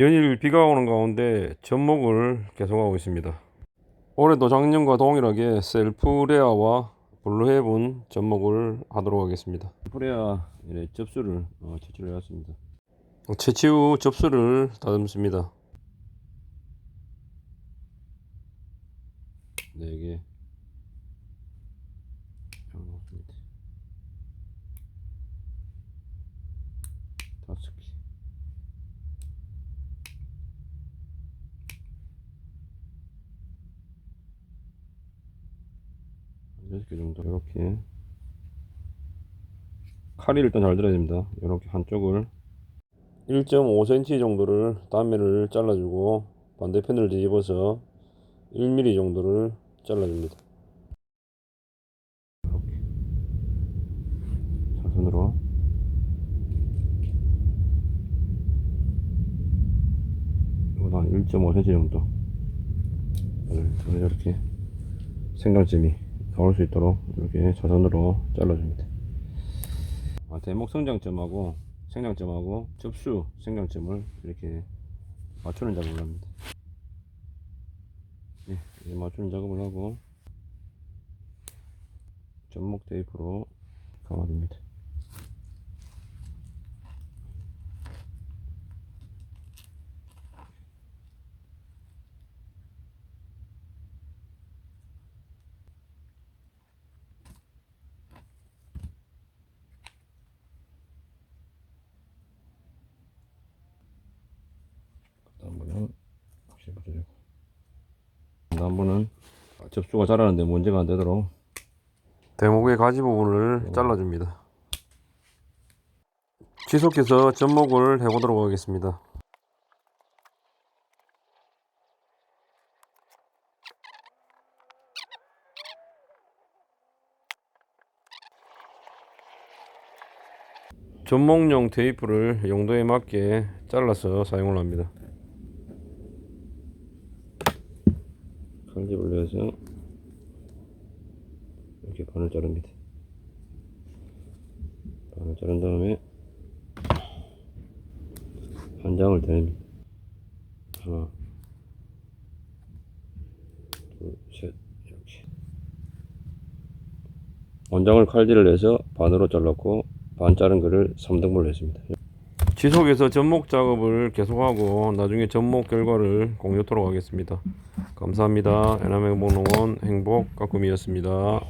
연일 비가 오는 가운데 접목을 계속하고 있습니다. 올해도 작년과 동일하게 셀프레아와 블루헤븐 접목을 하도록 하겠습니다. 셀프레아 이래 접수를 어, 채취를 해왔습니다. 채취 후 접수를 다듬습니다. 네 개. 넣었습니다. 다섯 개. 여섯 개 정도 이렇게 칼이 일단 잘 들어야 됩니다. 이렇게 한쪽을 1.5cm 정도를 단면을 잘라주고 반대편을 뒤집어서 1mm 정도를 잘라줍니다. 이렇게 한 1.5cm 정도 네, 이렇게 생강점이 나올 수 있도록 이렇게 사선으로 잘라줍니다. 아, 대목 성장점하고 생장점하고 접수 생장점을 이렇게 맞추는 작업을 합니다. 예, 이제 맞추는 작업을 하고 접목 테이프로 감아줍니다. 다음번은 확실히 붙여주고 다음번은 접수가 자라는데 문제가 안 되도록 대목의 가지 부분을 잘라줍니다. 지속해서 접목을 해보도록 하겠습니다. 접목용 테이프를 용도에 맞게 잘라서 사용을 합니다. 칼집을 내서 이렇게 반을 자릅니다. 반을 자른 다음에 한 장을 대냅니다. 하나, 둘, 셋, 이렇게. 원장을 칼질을 해서 반으로 잘랐고 반 자른 거를 3등분을 했습니다. 지속해서 접목 작업을 계속하고 나중에 접목 결과를 공유토록 하겠습니다. 감사합니다. 에나메 목농원 행복 가꾸미였습니다.